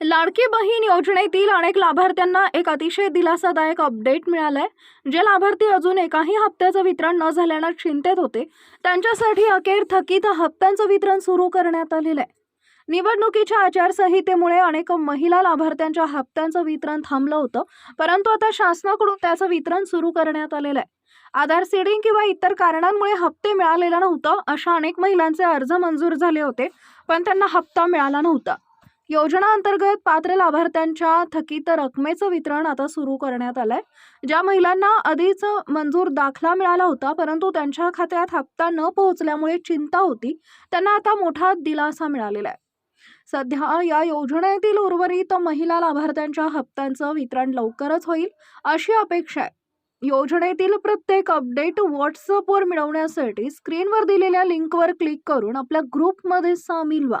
लाडकी बहीण योजनेतील अनेक लाभार्थ्यांना एक अतिशय दिलासादायक अपडेट मिळालाय. जे लाभार्थी अजून एकाही हप्त्याचं वितरण न झाल्यानं चिंतेत होते. त्यांच्यासाठी अखेर थकीत हप्त्यांचं वितरण सुरू करण्यात आलेलं आहे निवडणुकीच्या आचारसंहितेमुळे अनेक महिला लाभार्थ्यांच्या हप्त्यांचं वितरण थांबलं होतं परंतु आता शासनाकडून त्याचं वितरण सुरू करण्यात आलेलं आहे आधार सीडिंग किंवा इतर कारणांमुळे हप्ते मिळालेला नव्हतं अशा अनेक महिलांचे अर्ज मंजूर झाले होते पण त्यांना हप्ता मिळाला नव्हता. योजना अंतर्गत पात्र लाभार्थ्यांच्या थकीत रकमेचं वितरण आता सुरू करण्यात आलंय. ज्या महिलांना आधीच मंजूर दाखला मिळाला होता परंतु त्यांच्या खात्यात हप्ता न पोहोचल्यामुळे चिंता होती. त्यांना आता मोठा दिलासा मिळालेला आहे. सध्या या योजनेतील उर्वरित महिला लाभार्थ्यांच्या हप्त्यांचं वितरण लवकरच होईल अशी अपेक्षा आहे. योजनेतील प्रत्येक अपडेट व्हॉट्सअपवर मिळवण्यासाठी स्क्रीनवर दिलेल्या लिंकवर क्लिक करून आपल्या ग्रुपमध्ये सामील व्हा.